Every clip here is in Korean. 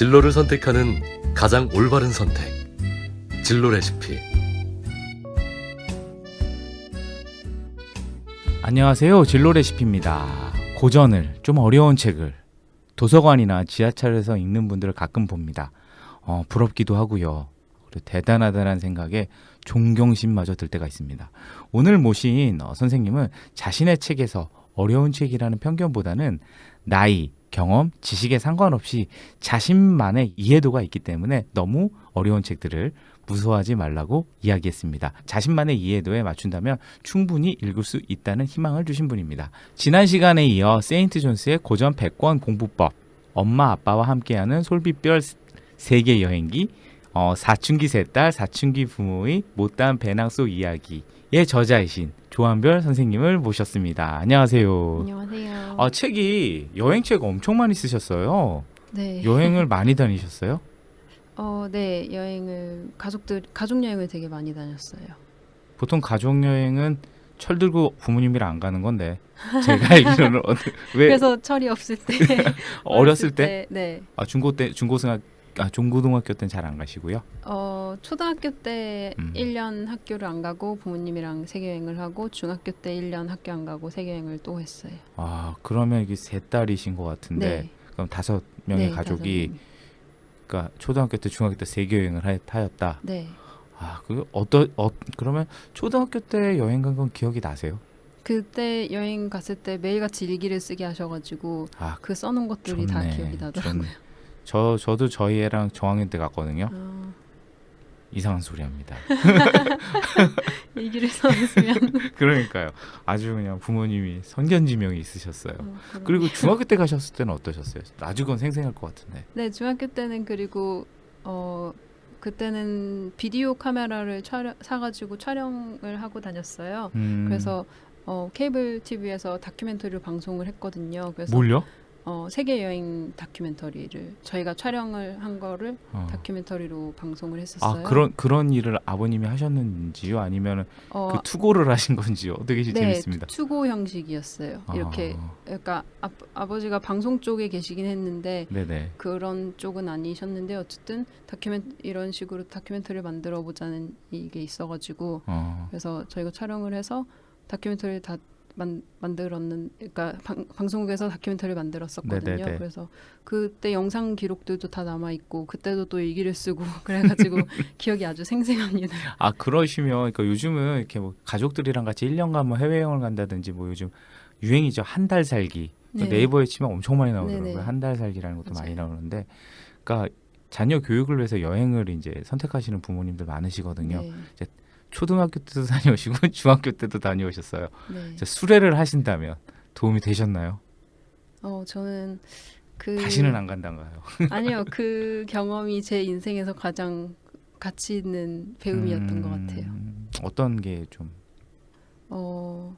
진로를 선택하는 가장 올바른 선택. 진로 레시피. 안녕하세요. 진로 레시피입니다. 고전을 좀 어려운 책을 도서관이나 지하철에서 읽는 분들을 가끔 봅니다. 어, 부럽기도 하고요. 그리고 대단하다는 생각에 존경심마저 들 때가 있습니다. 오늘 모신 어, 선생님은 자신의 책에서 어려운 책이라는 편견보다는 나이, 경험, 지식에 상관없이 자신만의 이해도가 있기 때문에 너무 어려운 책들을 무서워하지 말라고 이야기했습니다. 자신만의 이해도에 맞춘다면 충분히 읽을 수 있다는 희망을 주신 분입니다. 지난 시간에 이어 세인트 존스의 고전 100권 공부법, 엄마 아빠와 함께하는 솔빛별 세계 여행기, 어, 사춘기 셋딸, 사춘기 부모의 못다한 배낭 속 이야기의 저자이신 조한별 선생님을 모셨습니다. 안녕하세요. 안녕하세요. 아, 책이 여행책 엄청 많이 쓰셨어요. 네. 여행을 많이 다니셨어요? 어, 네. 여행을 가족들 가족 여행을 되게 많이 다녔어요. 보통 가족 여행은 철 들고 부모님이랑 안 가는 건데 제가 알기로는 어느- 왜 그래서 철이 없을 때 어렸을 때, 네. 아 중고 때 중고등학 아 중고등학교 때는 잘 안 가시고요. 어, 초등학교 때 음. 1년 학교를 안 가고 부모님이랑 세계 여행을 하고 중학교 때 1년 학교 안 가고 세계 여행을 또 했어요. 아 그러면 이게 세 딸이신 것 같은데 네. 그럼 다섯 명의 네, 가족이 다섯 명. 그러니까 초등학교 때 중학교 때 세계 여행을 하, 하였다. 네. 아 그 어떠 어 그러면 초등학교 때 여행 간 건 기억이 나세요? 그때 여행 갔을 때 매일같이 일기를 쓰게 하셔가지고 아 그 써놓은 것들이 다 좋네. 기억이 나더라고요. 좋네. 저 저도 저희 애랑 저학년 때 갔거든요. 아, 이상한 소리 합니다. 일기를 써놓으면 그러니까요. 아주 그냥 부모님이 선견지명이 있으셨어요. 어. 그리고 중학교 때 가셨을 때는 어떠셨어요? 건 생생할 것 같은데. 네, 중학교 때는 그리고 어 그때는 비디오 카메라를 촬영 사가지고 촬영을 하고 다녔어요. 음, 그래서 어 케이블 TV에서 다큐멘터리를 방송을 했거든요. 그래서 뭘요? 어 세계 여행 다큐멘터리를 저희가 촬영을 한 거를 어. 다큐멘터리로 방송을 했었어요. 아 그런 그런 일을 아버님이 하셨는지요? 아니면 어, 그 투고를 하신 건지요? 되게 네, 재밌습니다. 투고 형식이었어요. 이렇게 아, 그러니까 아, 아버지가 방송 쪽에 계시긴 했는데 네네. 그런 쪽은 아니셨는데 어쨌든 다큐멘 이런 식으로 다큐멘터리를 만들어 보자는 이게 있어가지고 어. 그래서 저희가 촬영을 해서 다큐멘터리를 다 만, 만들었는 그러니까 방, 방송국에서 다큐멘터리를 만들었었거든요. 네네네. 그래서 그때 영상 기록들도 다 남아 있고 그때도 또 일기를 쓰고 그래가지고 기억이 아주 생생합니다. 아 그러시면 그러니까 요즘은 이렇게 뭐 가족들이랑 같이 1년간 뭐 해외 여행을 간다든지 뭐 요즘 유행이죠 한 달 살기 네. 네이버에 치면 엄청 많이 나오더라고요. 한 달 살기라는 것도 많이 맞아요. 나오는데 그러니까 자녀 교육을 위해서 여행을 이제 선택하시는 부모님들 많으시거든요 네, 초등학교 때도 다녀오시고 중학교 때도 다녀오셨어요 네. 자, 수레를 하신다면 도움이 되셨나요? 어 저는 그 다시는 안 간단가요? 아니요 그 경험이 제 인생에서 가장 가치 있는 배움이었던 것 같아요. 음, 어떤 게 좀 어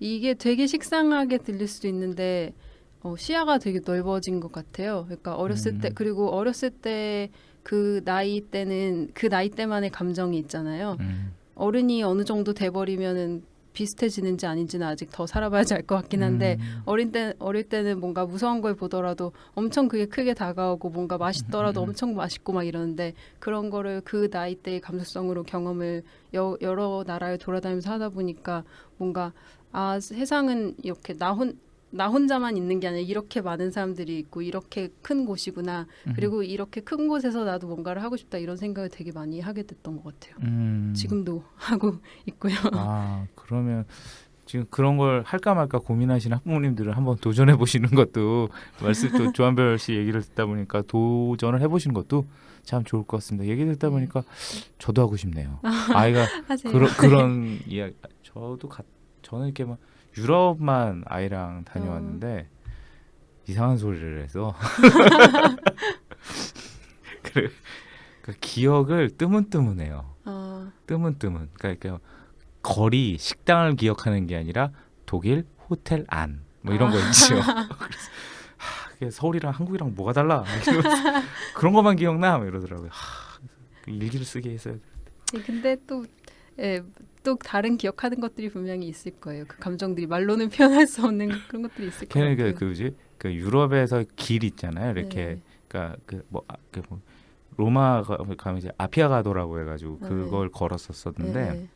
이게 되게 식상하게 들릴 수도 있는데 어, 시야가 되게 넓어진 것 같아요. 그러니까 어렸을 때 음. 그리고 어렸을 때 그 나이 때는 그 나이 때만의 감정이 있잖아요. 음, 어른이 어느 정도 돼버리면은 비슷해지는지 아닌지는 아직 더 살아봐야지 알 것 같긴 한데 음, 어린 때 어릴 때는 뭔가 무서운 걸 보더라도 엄청 그게 크게 다가오고 뭔가 맛있더라도 음, 음. 엄청 맛있고 막 이러는데 그런 거를 그 나이 때의 감수성으로 경험을 여, 여러 나라를 돌아다니면서 하다 보니까 뭔가 아 세상은 이렇게 나 혼 나 혼자만 있는 게 아니라 이렇게 많은 사람들이 있고 이렇게 큰 곳이구나 음. 그리고 이렇게 큰 곳에서 나도 뭔가를 하고 싶다 이런 생각을 되게 많이 하게 됐던 것 같아요. 음. 지금도 하고 있고요. 아 그러면 지금 그런 걸 할까 말까 고민하시는 학부모님들은 한번 도전해 보시는 것도 말씀 또 조한별 씨 얘기를 듣다 보니까 도전을 해 보시는 것도 참 좋을 것 같습니다. 얘기 듣다 네. 보니까 저도 하고 싶네요. 아이가 하세요. 그런 그런 이야기 저도 가, 저는 이렇게 막 유럽만 아이랑 다녀왔는데 이상한 소리를 해서 그래 그 기억을 뜨문뜨문해요. 아, 뜨문뜨문. 그러니까 거리 식당을 기억하는 게 아니라 독일 호텔 안 뭐 이런 거 있죠. 그래서 하, 그게 서울이랑 한국이랑 뭐가 달라? 그런 것만 기억나? 막 이러더라고요. 하, 그 일기를 쓰게 했어요. 네, 근데 또, 예, 또 다른 기억하는 것들이 분명히 있을 거예요. 그 감정들이 말로는 표현할 수 없는 그런 것들이 있을 거예요. 걔는 그, 그? 그 유럽에서 길 있잖아요. 이렇게 네. 그러니까 그뭐 그 뭐, 로마가 가면 이제 아피아가도라고 해가지고 네. 그걸 걸었었었는데 네.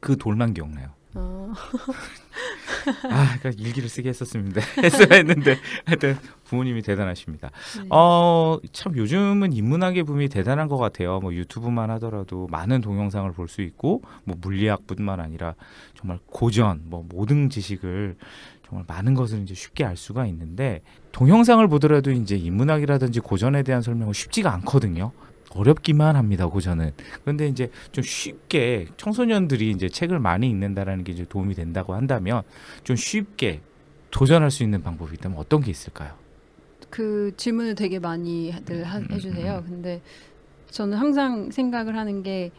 그 돌만 기억나요. 아, 아, 그러니까 일기를 쓰게 했었습니다. 했어야 했는데 하여튼 부모님이 대단하십니다. 네. 어, 참 요즘은 인문학의 붐이 대단한 것 같아요. 뭐 유튜브만 하더라도 많은 동영상을 볼 수 있고 뭐 물리학뿐만 아니라 정말 고전 뭐 모든 지식을 정말 많은 것을 이제 쉽게 알 수가 있는데 동영상을 보더라도 이제 인문학이라든지 고전에 대한 설명은 쉽지가 않거든요. 어렵기만 합니다 고전은. 그런데 이제 좀 쉽게 청소년들이 이제 책을 많이 읽는다라는 게 이제 도움이 된다고 한다면 좀 쉽게 도전할 수 있는 방법이 있다면 어떤 게 있을까요? 그 질문을 되게 많이들 하- 음, 음, 해주세요. 음. 근데 저는 항상 생각을 하는 게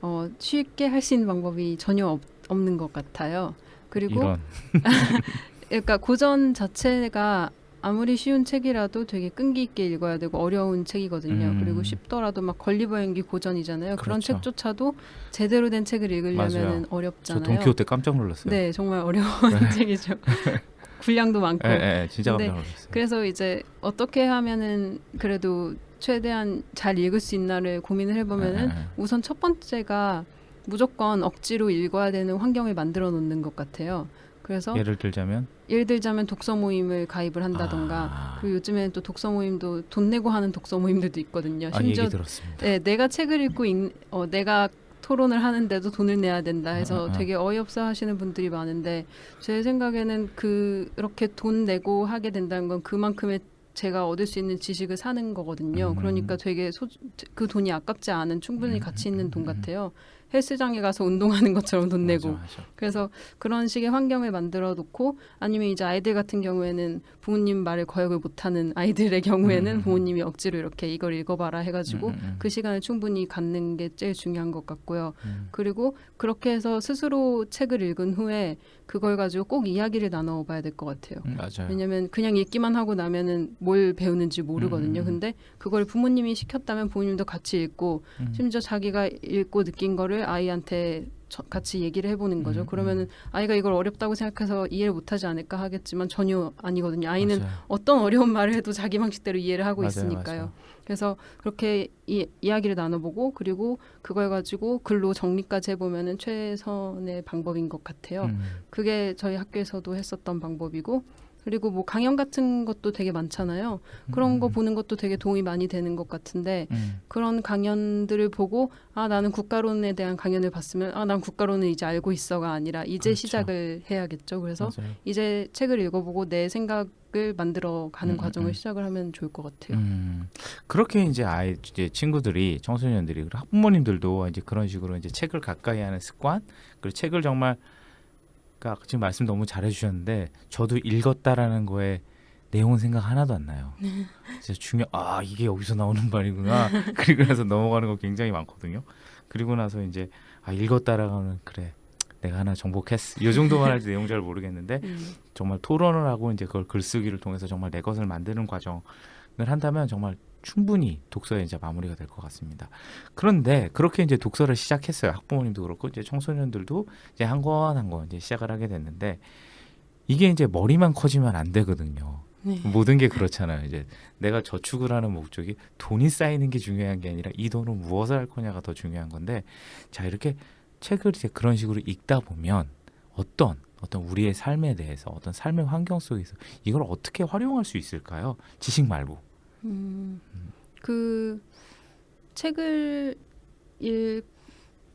어, 쉽게 할 수 있는 방법이 전혀 없, 없는 것 같아요. 그리고 그러니까 고전 자체가 아무리 쉬운 책이라도 되게 끈기 있게 읽어야 되고 어려운 책이거든요. 음. 그리고 쉽더라도 막 걸리버 연기 고전이잖아요. 그런 그렇죠. 책조차도 제대로 된 책을 읽으려면 맞아요. 저 어렵잖아요. 돈키호테 깜짝 놀랐어요. 네, 정말 어려운 네. 책이죠. 분량도 많고. 예, 예, 진짜 깜짝 놀랐어요. 그래서 이제 어떻게 하면은 그래도 최대한 잘 읽을 수 있나를 고민을 해보면은 예, 예. 우선 첫 번째가 무조건 억지로 읽어야 되는 환경을 만들어 놓는 것 같아요. 그래서 예를 들자면 예를 들자면 독서 모임을 가입을 한다던가 아, 그리고 요즘에는 또 독서 모임도 돈 내고 하는 독서 모임들도 있거든요. 아, 심지어 얘기 들었습니다. 네, 내가 책을 읽고 읽, 어, 내가 토론을 하는데도 돈을 내야 된다 해서 아, 아. 되게 어이없어 하시는 분들이 많은데 제 생각에는 그 그렇게 돈 내고 하게 된다는 건 그만큼의 제가 얻을 수 있는 지식을 사는 거거든요. 음. 그러니까 되게 소, 그 돈이 아깝지 않은 충분히 음, 가치 음, 있는 음, 돈 음. 같아요. 헬스장에 가서 운동하는 것처럼 돈 내고 맞아, 맞아. 그래서 그런 식의 환경을 만들어 놓고 아니면 이제 아이들 같은 경우에는 부모님 말을 거역을 못하는 아이들의 경우에는 음. 부모님이 억지로 이렇게 이걸 읽어봐라 해가지고 음, 음, 음. 그 시간을 충분히 갖는 게 제일 중요한 것 같고요. 음. 그리고 그렇게 해서 스스로 책을 읽은 후에 그걸 가지고 꼭 이야기를 나눠봐야 될 것 같아요. 음, 맞아요. 왜냐면 그냥 읽기만 하고 나면은 뭘 배우는지 모르거든요. 음, 음. 근데 그걸 부모님이 시켰다면 부모님도 같이 읽고 음. 심지어 자기가 읽고 느낀 거를 아이한테 저- 같이 얘기를 해보는 거죠. 음, 그러면은 아이가 이걸 어렵다고 생각해서 이해를 못하지 않을까 하겠지만 전혀 아니거든요. 아이는 맞아요. 어떤 어려운 말을 해도 자기 방식대로 이해를 하고 맞아요, 있으니까요. 맞아요. 그래서 그렇게 이, 이야기를 나눠보고 그리고 그걸 가지고 글로 정리까지 해보면은 최선의 방법인 것 같아요. 음. 그게 저희 학교에서도 했었던 방법이고 그리고 뭐 강연 같은 것도 되게 많잖아요. 그런 거 음. 보는 것도 되게 도움이 많이 되는 것 같은데 음. 그런 강연들을 보고 아 나는 국가론에 대한 강연을 봤으면 아 난 국가론을 이제 알고 있어가 아니라 이제 그렇죠. 시작을 해야겠죠. 그래서 맞아요. 이제 책을 읽어보고 내 생각을 만들어 가는 음, 과정을 음. 시작을 하면 좋을 것 같아요. 음, 그렇게 이제 아이 이제 친구들이 청소년들이 그리고 학부모님들도 이제 그런 식으로 이제 책을 가까이 하는 습관 그리고 책을 정말 그러니까 지금 말씀 너무 잘해주셨는데 저도 읽었다라는 거에 내용은 생각 하나도 안 나요. 진짜 중요 아 이게 여기서 나오는 말이구나 그리고 나서 넘어가는 거 굉장히 많거든요. 그리고 나서 이제 아 읽었다라고는 그래 내가 하나 정복했어. 이 정도만 할지 내용 잘 모르겠는데 음. 정말 토론을 하고 이제 그걸 글쓰기를 통해서 정말 내 것을 만드는 과정을 한다면 정말 충분히 독서에 이제 마무리가 될 것 같습니다. 그런데 그렇게 이제 독서를 시작했어요. 학부모님도 그렇고 이제 청소년들도 이제 한 권 한 권 이제 시작을 하게 됐는데 이게 이제 머리만 커지면 안 되거든요. 네. 모든 게 그렇잖아요. 이제 내가 저축을 하는 목적이 돈이 쌓이는 게 중요한 게 아니라 이 돈은 무엇을 할 거냐가 더 중요한 건데 자 이렇게 책을 이제 그런 식으로 읽다 보면 어떤 어떤 우리의 삶에 대해서 어떤 삶의 환경 속에서 이걸 어떻게 활용할 수 있을까요? 지식 말고. 음, 그 책을 읽,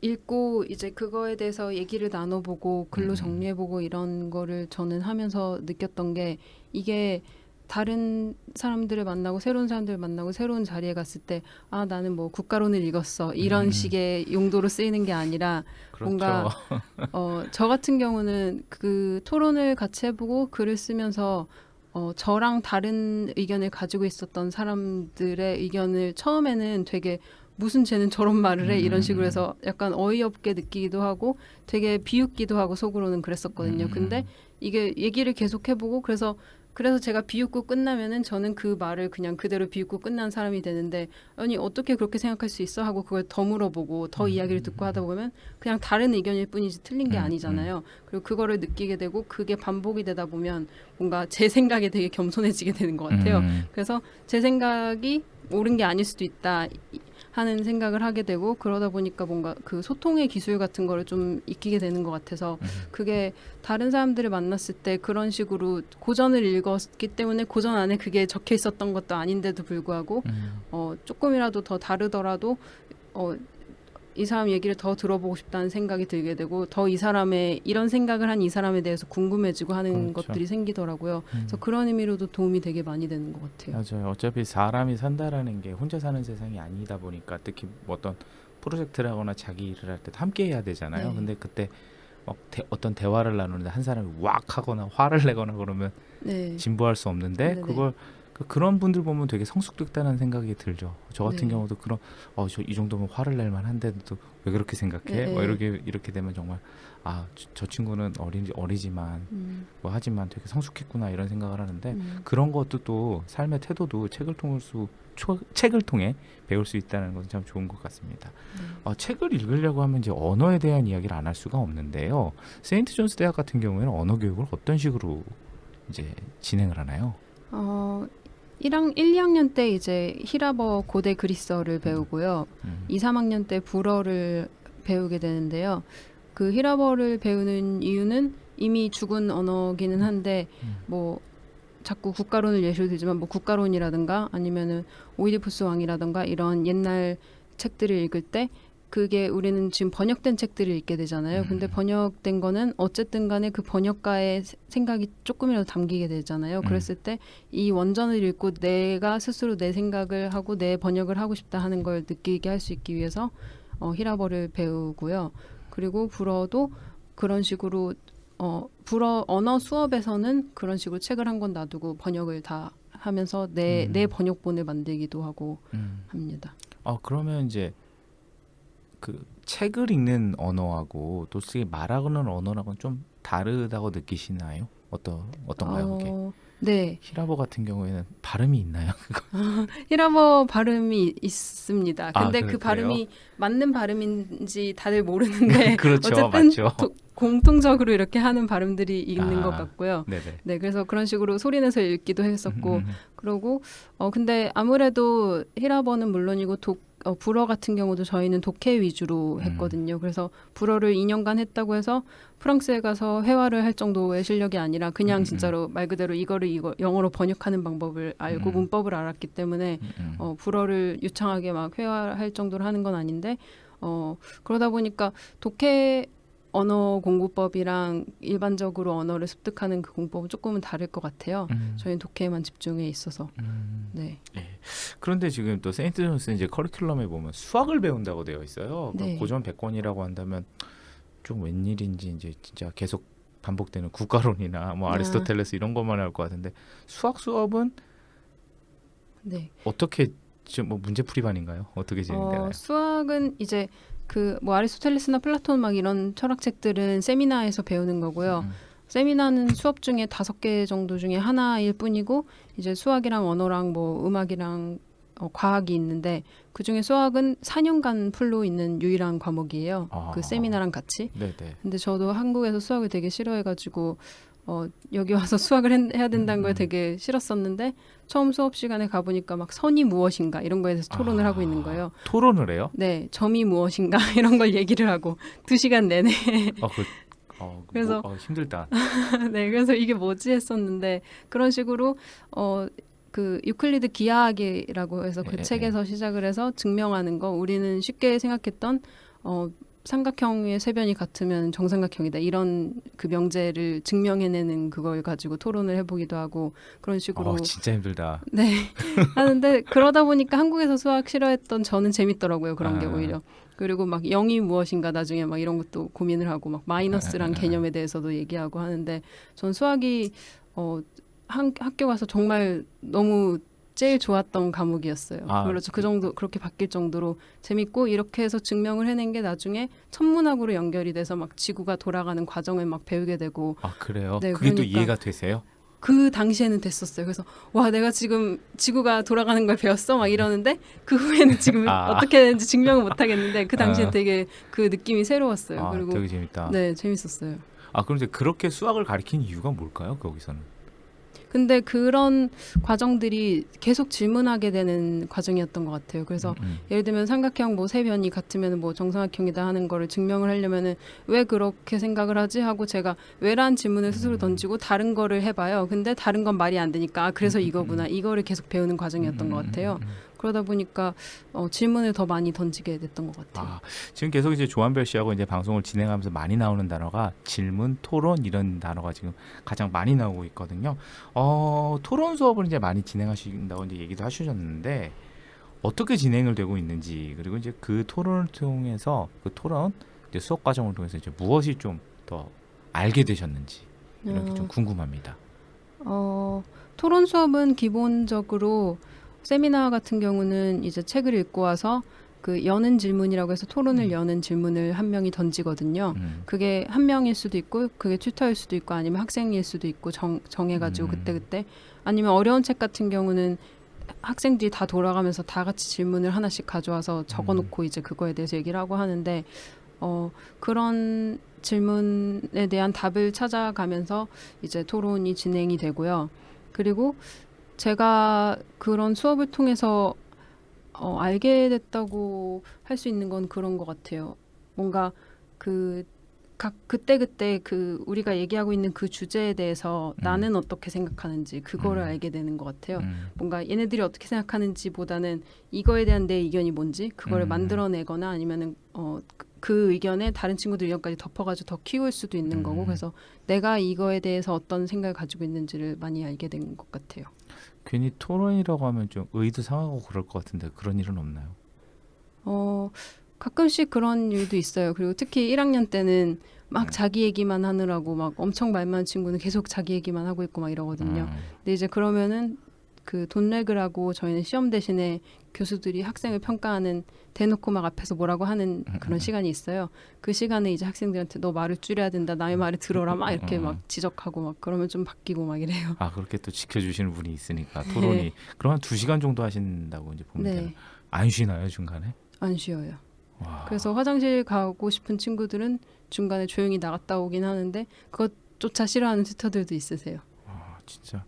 읽고 이제 그거에 대해서 얘기를 나눠보고 글로 음. 정리해보고 이런 거를 저는 하면서 느꼈던 게 이게 다른 사람들을 만나고 새로운 사람들을 만나고 새로운 자리에 갔을 때 아 나는 뭐 국가론을 읽었어 이런 음. 식의 용도로 쓰이는 게 아니라 그렇죠. 뭔가 어, 저 같은 경우는 그 토론을 같이 해보고 글을 쓰면서 어, 저랑 다른 의견을 가지고 있었던 사람들의 의견을 처음에는 되게 무슨 쟤는 저런 말을 해 이런 식으로 해서 약간 어이없게 느끼기도 하고 되게 비웃기도 하고 속으로는 그랬었거든요. 음. 근데 이게 얘기를 계속 해보고 그래서 그래서 제가 비웃고 끝나면은 저는 그 말을 그냥 그대로 비웃고 끝난 사람이 되는데 아니 어떻게 그렇게 생각할 수 있어 하고 그걸 더 물어보고 더 이야기를 듣고 하다 보면 그냥 다른 의견일 뿐이지 틀린 게 음, 아니잖아요. 그리고 그거를 느끼게 되고 그게 반복이 되다 보면 뭔가 제 생각에 되게 겸손해지게 되는 것 같아요. 음. 그래서 제 생각이 옳은 게 아닐 수도 있다 이- 하는 생각을 하게 되고 그러다 보니까 뭔가 그 소통의 기술 같은 거를 좀 익히게 되는 것 같아서 음. 그게 다른 사람들을 만났을 때 그런 식으로 고전을 읽었기 때문에 고전 안에 그게 적혀 있었던 것도 아닌데도 불구하고 음. 어 조금이라도 더 다르더라도 어 이 사람 얘기를 더 들어보고 싶다는 생각이 들게 되고 더 이 사람의 이런 생각을 한 이 사람에 대해서 궁금해지고 하는 그렇죠. 것들이 생기더라고요. 음. 그래서 그런 의미로도 도움이 되게 많이 되는 것 같아요. 맞아요. 어차피 사람이 산다라는 게 혼자 사는 세상이 아니다 보니까 특히 뭐 어떤 프로젝트라거나 자기 일을 할 때 함께 해야 되잖아요. 네. 근데 그때 막 대- 어떤 대화를 나누는데 한 사람이 왁 하거나 화를 내거나 그러면 네. 진보할 수 없는데 네네. 그걸 그, 그런 분들 보면 되게 성숙됐다는 생각이 들죠. 저 같은 네. 경우도 그런 어 저 이 정도면 화를 낼 만한데도 왜 그렇게 생각해? 네, 뭐 네. 이렇게 이렇게 되면 정말 아 저 친구는 어린 어리지만 음, 뭐 하지만 되게 성숙했구나 이런 생각을 하는데 음. 그런 것도 또 삶의 태도도 책을 통할 수 초, 책을 통해 배울 수 있다는 것은 참 좋은 것 같습니다. 네. 어, 책을 읽으려고 하면 이제 언어에 대한 이야기를 안 할 수가 없는데요. 세인트 존스 대학 같은 경우에는 언어 교육을 어떤 식으로 이제 진행을 하나요? 어, 1학, 1, 2학년 때 이제 히라버 고대 그리스어를 배우고요. 음. 2, 3학년 때 불어를 배우게 되는데요. 그 히라버를 배우는 이유는 이미 죽은 언어기는 한데 음. 뭐 자꾸 국가론을 예시로 들지만 뭐 국가론이라든가 아니면은 오이디푸스 왕이라든가 이런 옛날 책들을 읽을 때 그게 우리는 지금 번역된 책들을 읽게 되잖아요. 근데 음. 번역된 거는 어쨌든 간에 그 번역가의 세- 생각이 조금이라도 담기게 되잖아요. 음. 그랬을 때 이 원전을 읽고 내가 스스로 내 생각을 하고 내 번역을 하고 싶다 하는 걸 느끼게 할 수 있기 위해서 어, 히라버를 배우고요. 그리고 불어도 그런 식으로 어, 불어 언어 수업에서는 그런 식으로 책을 한 권 놔두고 번역을 다 하면서 내 음. 내 번역본을 만들기도 하고 음. 합니다. 어 그러면 이제 그 책을 읽는 언어하고 또 쓰기 말하는 언어랑은 좀 다르다고 느끼시나요? 어떤 어떤가요? 그게 어, 네, 히라버 같은 경우에는 발음이 있나요? 히라버 발음이 있습니다. 아, 근데 그래- 그 발음이 맞는 발음인지 다들 모르는데 그렇죠, 어쨌든 맞죠. 도- 공통적으로 이렇게 하는 발음들이 있는 아. 것 같고요. 네네. 네, 그래서 그런 식으로 소리내서 읽기도 했었고, 음, 음, 그러고 어 근데 아무래도 히라버는 물론이고 독 어, 불어 같은 경우도 저희는 독해 위주로 음. 했거든요. 그래서 불어를 2년간 했다고 해서 프랑스에 가서 회화를 할 정도의 실력이 아니라 그냥 음, 음. 진짜로 말 그대로 이거를 이거 영어로 번역하는 방법을 알고 음. 문법을 알았기 때문에 음, 음. 어, 불어를 유창하게 막 회화할 정도로 하는 건 아닌데 어, 그러다 보니까 독해 언어 공부법이랑 일반적으로 언어를 습득하는 그 공법은 조금은 다를 것 같아요. 음, 저희는 독해에만 집중해 있어서 음. 네. 그런데 지금 또 세인트 존스 이제 커리큘럼에 보면 수학을 배운다고 되어 있어요. 그러니까 네. 고전 100권이라고 한다면 좀 웬일인지 이제 진짜 계속 반복되는 국가론이나 뭐 아. 아리스토텔레스 이런 것만 할 것 같은데 수학 수업은 네. 어떻게 지금 뭐 문제 풀이반인가요? 어떻게 진행되나요? 어, 수학은 이제 그 뭐 아리스토텔레스나 플라톤 막 이런 철학책들은 세미나에서 배우는 거고요. 음, 세미나는 수업 중에 다섯 개 정도 중에 하나일 뿐이고 이제 수학이랑 언어랑 뭐 음악이랑 어, 과학이 있는데 그 중에 수학은 4년간 풀로 있는 유일한 과목이에요. 아. 그 세미나랑 같이. 네네. 근데 저도 한국에서 수학을 되게 싫어해가지고 어, 여기 와서 수학을 했- 해야 된다는 음, 걸 음. 되게 싫었었는데 처음 수업 시간에 가보니까 막 선이 무엇인가 이런 거에 대해서 토론을 아, 하고 있는 거예요. 토론을 해요? 네, 점이 무엇인가 이런 걸 얘기를 하고 두 시간 내내 어, 그, 어, 그 그래서- 뭐, 어, 힘들다. 네, 그래서 이게 뭐지 했었는데 그런 식으로 어. 그 유클리드 기하학이라고 해서 그 예, 예, 책에서 시작을 해서 증명하는 거 우리는 쉽게 생각했던 어 삼각형의 세변이 같으면 정삼각형이다 이런 그 명제를 증명해내는 그걸 가지고 토론을 해보기도 하고 그런 식으로 어, 진짜 힘들다. 네 하는데 그러다 보니까 한국에서 수학 싫어했던 저는 재밌더라고요 그런 게 아. 오히려 그리고 막 0이 무엇인가 나중에 막 이런 것도 고민을 하고 막 마이너스란 아, 아, 아. 개념에 대해서도 얘기하고 하는데 전 수학이 어 한, 학교 가서 정말 너무 제일 좋았던 과목이었어요. 아, 그렇죠. 그 정도 그렇게 바뀔 정도로 재밌고 이렇게 해서 증명을 해낸 게 나중에 천문학으로 연결이 돼서 막 지구가 돌아가는 과정을 막 배우게 되고 아 그래요? 네, 그게 또 그러니까. 이해가 되세요? 그 당시에는 됐었어요. 그래서 와 내가 지금 지구가 돌아가는 걸 배웠어 막 이러는데 그 후에는 지금 아. 어떻게 되는지 증명을 못 하겠는데 그 당시에 아. 되게 그 느낌이 새로웠어요. 아, 그리고 되게 재밌다. 네 재밌었어요. 아 그럼 이제 그렇게 수학을 가리킨 이유가 뭘까요? 거기서는. 근데 그런 과정들이 계속 질문하게 되는 과정이었던 것 같아요. 그래서 음, 음. 예를 들면 삼각형 뭐 세 변이 같으면 뭐 정사각형이다 하는 거를 증명을 하려면은 왜 그렇게 생각을 하지 하고 제가 왜란 질문을 스스로 던지고 다른 거를 해봐요. 근데 다른 건 말이 안 되니까 아, 그래서 이거구나 이거를 계속 배우는 과정이었던 것 같아요. 그러다 보니까 어, 질문을 더 많이 던지게 됐던 것 같아요. 아, 지금 계속 이제 조한별 씨하고 이제 방송을 진행하면서 많이 나오는 단어가 질문, 토론 이런 단어가 지금 가장 많이 나오고 있거든요. 어, 토론 수업을 이제 많이 진행하신다고 이제 얘기도 하셨는데 어떻게 진행을 되고 있는지 그리고 이제 그 토론을 통해서 그 토론 이제 수업 과정을 통해서 이제 무엇이 좀 더 알게 되셨는지 이런 게좀 어, 궁금합니다. 어, 토론 수업은 기본적으로 세미나 같은 경우는 이제 책을 읽고 와서 그 여는 질문이라고 해서 토론을 음. 여는 질문을 한 명이 던지거든요. 음. 그게 한 명일 수도 있고 그게 튜터일 수도 있고 아니면 학생일 수도 있고 정, 정해가지고 음. 그때 그때 아니면 어려운 책 같은 경우는 학생들이 다 돌아가면서 다 같이 질문을 하나씩 가져와서 적어놓고 이제 그거에 대해서 얘기를 하고 하는데 어 그런 질문에 대한 답을 찾아가면서 이제 토론이 진행이 되고요. 그리고 제가 그런 수업을 통해서 어, 알게 됐다고 할 수 있는 건 그런 것 같아요. 뭔가 그 각 그때 그때 그 우리가 얘기하고 있는 그 주제에 대해서 음. 나는 어떻게 생각하는지 그거를 음. 알게 되는 것 같아요. 음. 뭔가 얘네들이 어떻게 생각하는지보다는 이거에 대한 내 의견이 뭔지 그거를 음. 만들어내거나 아니면은 어, 그- 그 의견에 다른 친구들 의견까지 덮어가지고 더 키울 수도 있는 거고 음. 그래서 내가 이거에 대해서 어떤 생각을 가지고 있는지를 많이 알게 된 것 같아요. 괜히 토론이라고 하면 좀 의도 상하고 그럴 것 같은데 그런 일은 없나요? 어 가끔씩 그런 일도 있어요. 그리고 특히 1학년 때는 막 음. 자기 얘기만 하느라고 막 엄청 말 많은 친구는 계속 자기 얘기만 하고 있고 막 이러거든요. 음. 근데 이제 그러면은 그 돈렉을 하고 저희는 시험 대신에 교수들이 학생을 평가하는 대놓고 막 앞에서 뭐라고 하는 음, 그런 음. 시간이 있어요. 그 시간에 이제 학생들한테 너 말을 줄여야 된다. 남의 말을 들어라. 막 이렇게 음. 막 지적하고 막 그러면 좀 바뀌고 막 이래요. 아 그렇게 또 지켜주시는 분이 있으니까 토론이 네. 그럼 한 두 시간 정도 하신다고 이제 보면? 네. 안 쉬나요 중간에? 안 쉬어요. 와. 그래서 화장실 가고 싶은 친구들은 중간에 조용히 나갔다 오긴 하는데 그것조차 싫어하는 튜터들도 있으세요. 와, 진짜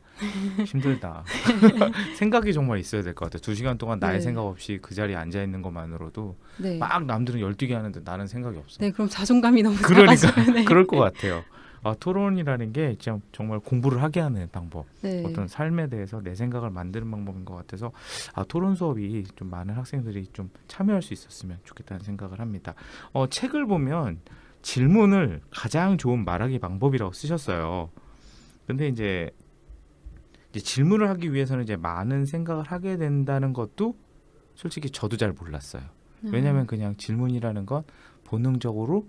힘들다. 생각이 정말 있어야 될 것 같아요. 두 시간 동안 나의 네. 생각 없이 그 자리에 앉아 있는 것만으로도 네. 막 남들은 열뛰게 하는데 나는 생각이 없어. 네, 그럼 자존감이 너무 그러니까 작아져요. 네. 그럴 것 같아요. 아, 토론이라는 게 정말 공부를 하게 하는 방법. 네. 어떤 삶에 대해서 내 생각을 만드는 방법인 것 같아서 아, 토론 수업이 좀 많은 학생들이 좀 참여할 수 있었으면 좋겠다는 생각을 합니다. 어, 책을 보면 질문을 가장 좋은 말하기 방법이라고 쓰셨어요. 근데 이제 질문을 하기 위해서는 이제 많은 생각을 하게 된다는 것도 솔직히 저도 잘 몰랐어요. 왜냐하면 그냥 질문이라는 건 본능적으로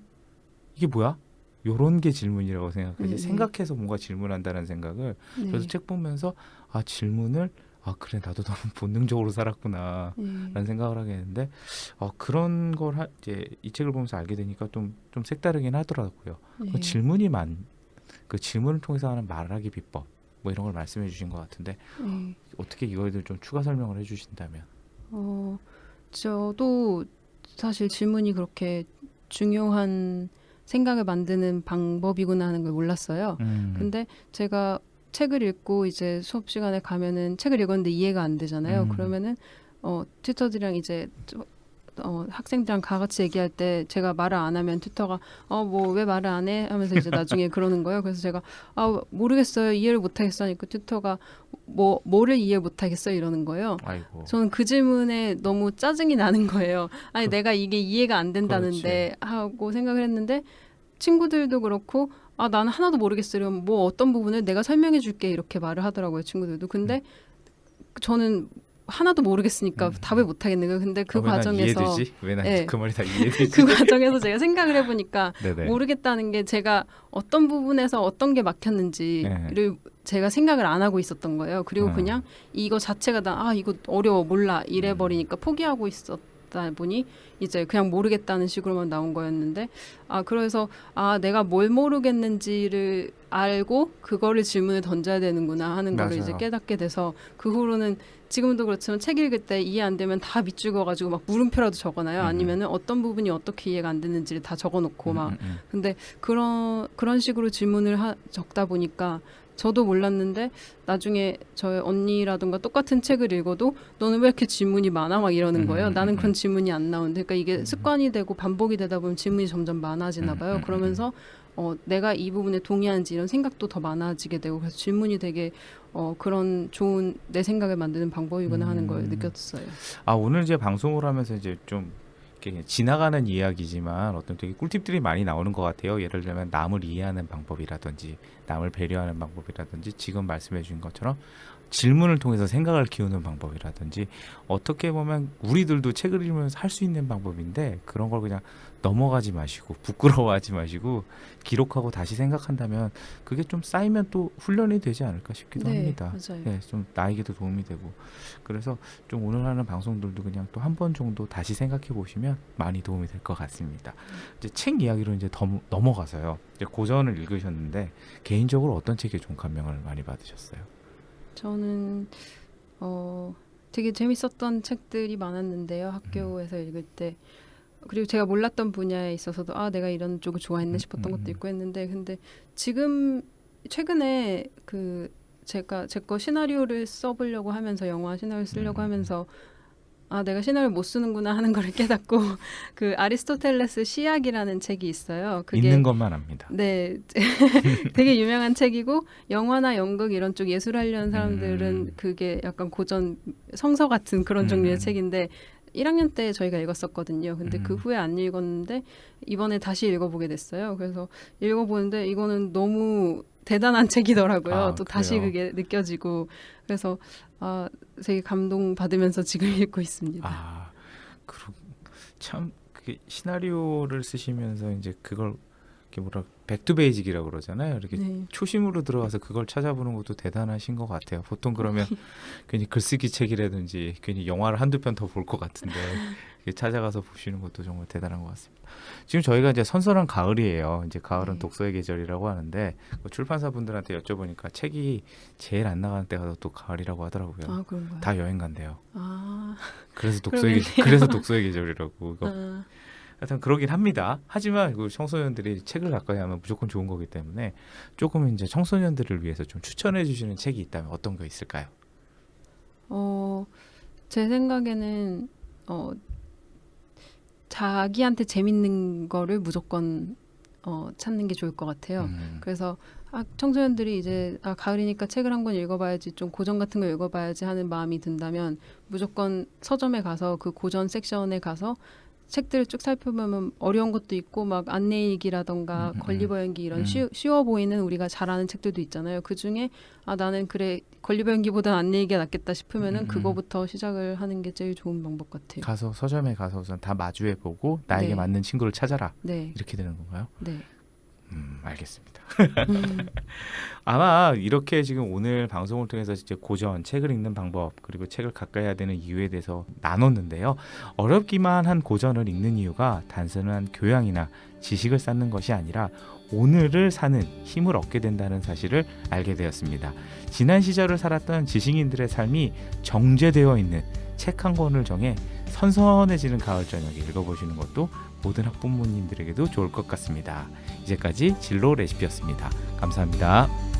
이게 뭐야? 요런 게 질문이라고 생각하지 네, 네. 생각해서 뭔가 질문한다는 생각을 네. 그래서 책 보면서 아 질문을 아 그래 나도 너무 본능적으로 살았구나 네. 라는 생각을 하게 되는데 어, 그런 걸 하, 이제 이 책을 보면서 알게 되니까 좀 좀 색다르긴 하더라고요 네. 그 질문이 많그 질문을 통해서 하는 말하기 비법 뭐 이런 걸 말씀해 주신 것 같은데 네. 어떻게 이거에 대해 좀 추가 설명을 해 주신다면 어, 저도 사실 질문이 그렇게 중요한 생각을 만드는 방법이구나 하는 걸 몰랐어요. 음, 근데 제가 책을 읽고 이제 수업 시간에 가면은 책을 읽었는데 이해가 안 되잖아요. 음. 그러면은 어 튜터들이랑 이제 저- 어 학생들이랑 다 같이 얘기할 때 제가 말을 안 하면 튜터가 어 뭐 왜 말을 안 해 하면서 이제 나중에 그러는 거예요. 그래서 제가 아 모르겠어요 이해를 못 하겠어 하니까 튜터가 뭐 뭐를 이해 못 하겠어 이러는 거예요. 아이고 저는 그 질문에 너무 짜증이 나는 거예요. 아니 그- 내가 이게 이해가 안 된다는데 하고 생각을 했는데 친구들도 그렇고 아 나는 하나도 모르겠어요. 이러면 뭐 어떤 부분을 내가 설명해 줄게 이렇게 말을 하더라고요 친구들도. 근데 저는 하나도 모르겠으니까 음. 답을 못 하겠는 거예요. 근데 그 아, 왜난 과정에서 왜난 네. 그 말이 다 이해되지 그 과정에서 제가 생각을 해보니까 네네 모르겠다는 게 제가 어떤 부분에서 어떤 게 막혔는지를 제가 생각을 안 하고 있었던 거예요. 그리고 네. 그냥 이거 자체가 나아 이거 어려워 몰라 이래 버리니까 포기하고 있었던 나오다 보니 이제 그냥 모르겠다는 식으로만 나온 거였는데 아 그래서 아 내가 뭘 모르겠는지를 알고 그거를 질문을 던져야 되는구나 하는 거를 이제. 깨닫게 돼서 그 후로는 지금도 그렇지만 책 읽을 때 이해 안 되면 다 밑줄거가지고 막 물음표라도 적어놔요 음. 아니면은 어떤 부분이 어떻게 이해가 안 되는지를 다 적어놓고 막 음, 음, 근데 그런 그런 식으로 질문을 하, 적다 보니까 저도 몰랐는데 나중에 저의 언니라든가 똑같은 책을 읽어도 너는 왜 이렇게 질문이 많아 막 이러는 거예요. 음, 나는 음, 그런 질문이 안 나오는데 그러니까 이게 음. 습관이 되고 반복이 되다 보면 질문이 점점 많아지나 음, 봐요. 음, 음, 그러면서 어, 내가 이 부분에 동의하는지 이런 생각도 더 많아지게 되고 그래서 질문이 되게 어, 그런 좋은 내 생각을 만드는 방법이구나 하는 걸 음. 느꼈어요. 아 오늘 이제 방송을 하면서 이제 좀 이렇게 지나가는 이야기지만 어떤 되게 꿀팁들이 많이 나오는 것 같아요. 예를 들면 남을 이해하는 방법이라든지 남을 배려하는 방법이라든지 지금 말씀해 주신 것처럼 질문을 통해서 생각을 키우는 방법이라든지 어떻게 보면 우리들도 책을 읽으면서 할 수 있는 방법인데 그런 걸 그냥 넘어가지 마시고 부끄러워하지 마시고 기록하고 다시 생각한다면 그게 좀 쌓이면 또 훈련이 되지 않을까 싶기도 네, 합니다. 맞아요. 네, 좀 나에게도 도움이 되고 그래서 좀 오늘 하는 방송들도 그냥 또 한 번 정도 다시 생각해 보시면 많이 도움이 될 것 같습니다. 이제 책 이야기로 이제 더 넘어가서요. 이제 고전을 읽으셨는데 개인적으로 어떤 책에 좀 감명을 많이 받으셨어요? 저는 어 되게 재밌었던 책들이 많았는데요. 학교에서 읽을 때 그리고 제가 몰랐던 분야에 있어서도 아 내가 이런 쪽을 좋아했네 음, 싶었던 음, 것도 음. 있고 했는데 근데 지금 최근에 그 제가 제 거 시나리오를 써보려고 하면서 영화 시나리오 쓰려고 음. 하면서 아 내가 시나리오 못 쓰는구나 하는 걸 깨닫고 그 아리스토텔레스 시약이라는 책이 있어요. 그게 있는 것만 압니다. 네, 되게 유명한 책이고 영화나 연극 이런 쪽 예술 하려는 사람들은 음. 그게 약간 고전 성서 같은 그런 음. 종류의 책인데 1학년 때 저희가 읽었었거든요. 근데 그 음. 후에 안 읽었는데 이번에 다시 읽어보게 됐어요. 그래서 읽어보는데 이거는 너무 대단한 책이더라고요. 아, 또 다시 그래요? 그게 느껴지고 그래서 아, 되게 감동 받으면서 지금 읽고 있습니다. 아, 참 그게 시나리오를 쓰시면서 이제 그걸 이렇게 뭐라 백투베이직이라고 그러잖아요. 이렇게 네. 초심으로 들어가서 그걸 찾아보는 것도 대단하신 것 같아요. 보통 그러면 괜히 글쓰기 책이라든지 괜히 영화를 한두 편 더 볼 것 같은데 찾아가서 보시는 것도 정말 대단한 것 같습니다. 지금 저희가 이제 선선한 가을이에요. 이제 가을은 네. 독서의 계절이라고 하는데 그 출판사 분들한테 여쭤보니까 책이 제일 안 나가는 때가 또 가을이라고 하더라고요. 아 그런가요? 다 여행 간대요. 아, 그래서 독서의 계, 그러겠네요. 그래서 독서의 계절이라고. 아, 하여튼 그러긴 합니다. 하지만 그 청소년들이 책을 가까이 하면 무조건 좋은 거기 때문에 조금 이제 청소년들을 위해서 좀 추천해 주시는 책이 있다면 어떤 거 있을까요? 어, 제 생각에는 어, 자기한테 재밌는 거를 무조건 어, 찾는 게 좋을 것 같아요. 음, 그래서 아, 청소년들이 이제 아, 가을이니까 책을 한 권 읽어봐야지 좀 고전 같은 거 읽어봐야지 하는 마음이 든다면 무조건 서점에 가서 그 고전 섹션에 가서 책들을 쭉 살펴보면 어려운 것도 있고 막 안내일기라던가 음, 음, 권리버 연기 이런 음. 쉬, 쉬워 보이는 우리가 잘 아는 책들도 있잖아요. 그 중에 아 나는 그래 권리버 연기보다 안내일기가 낫겠다 싶으면은 음, 음. 그거부터 시작을 하는 게 제일 좋은 방법 같아요. 가서 서점에 가서 우선 다 마주해 보고 나에게 네. 맞는 친구를 찾아라 네, 이렇게 되는 건가요? 네. 음, 알겠습니다. 음, 아마 이렇게 지금 오늘 방송을 통해서 이제 고전 책을 읽는 방법 그리고 책을 가까이 해야 되는 이유에 대해서 나눴는데요. 어렵기만 한 고전을 읽는 이유가 단순한 교양이나 지식을 쌓는 것이 아니라 오늘을 사는 힘을 얻게 된다는 사실을 알게 되었습니다. 지난 시절을 살았던 지식인들의 삶이 정제되어 있는 책 한 권을 정해 선선해지는 가을 저녁에 읽어보시는 것도 모든 학부모님들에게도 좋을 것 같습니다. 이제까지 진로 레시피였습니다. 감사합니다.